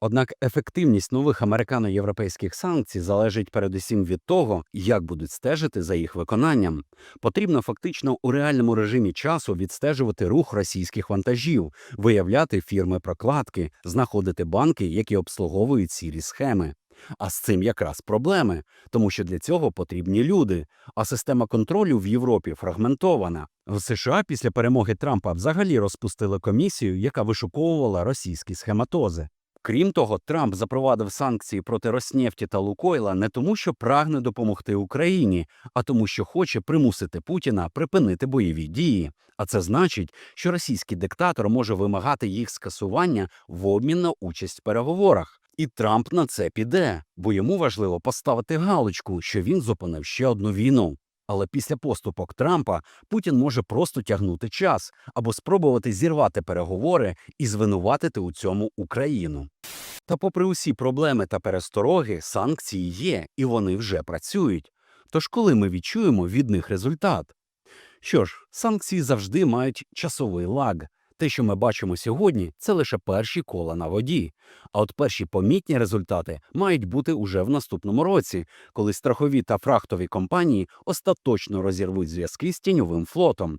Однак ефективність нових американо-європейських санкцій залежить передусім від того, як будуть стежити за їх виконанням. Потрібно фактично у реальному режимі часу відстежувати рух російських вантажів, виявляти фірми прокладки, знаходити банки, які обслуговують сірі схеми. А з цим якраз проблеми, тому що для цього потрібні люди, а система контролю в Європі фрагментована. В США після перемоги Трампа взагалі розпустили комісію, яка вишуковувала російські схематози. Крім того, Трамп запровадив санкції проти Роснефті та Лукойла не тому, що прагне допомогти Україні, а тому, що хоче примусити Путіна припинити бойові дії. А це значить, що російський диктатор може вимагати їх скасування в обмін на участь в переговорах. І Трамп на це піде, бо йому важливо поставити галочку, що він зупинив ще одну війну. Але після поступок Трампа Путін може просто тягнути час або спробувати зірвати переговори і звинуватити у цьому Україну. Та, попри усі проблеми та перестороги, санкції є і вони вже працюють. Тож коли ми відчуємо від них результат? Що ж, санкції завжди мають часовий лаг. Те, що ми бачимо сьогодні, це лише перші кола на воді. А от перші помітні результати мають бути уже в наступному році, коли страхові та фрахтові компанії остаточно розірвуть зв'язки з тіньовим флотом.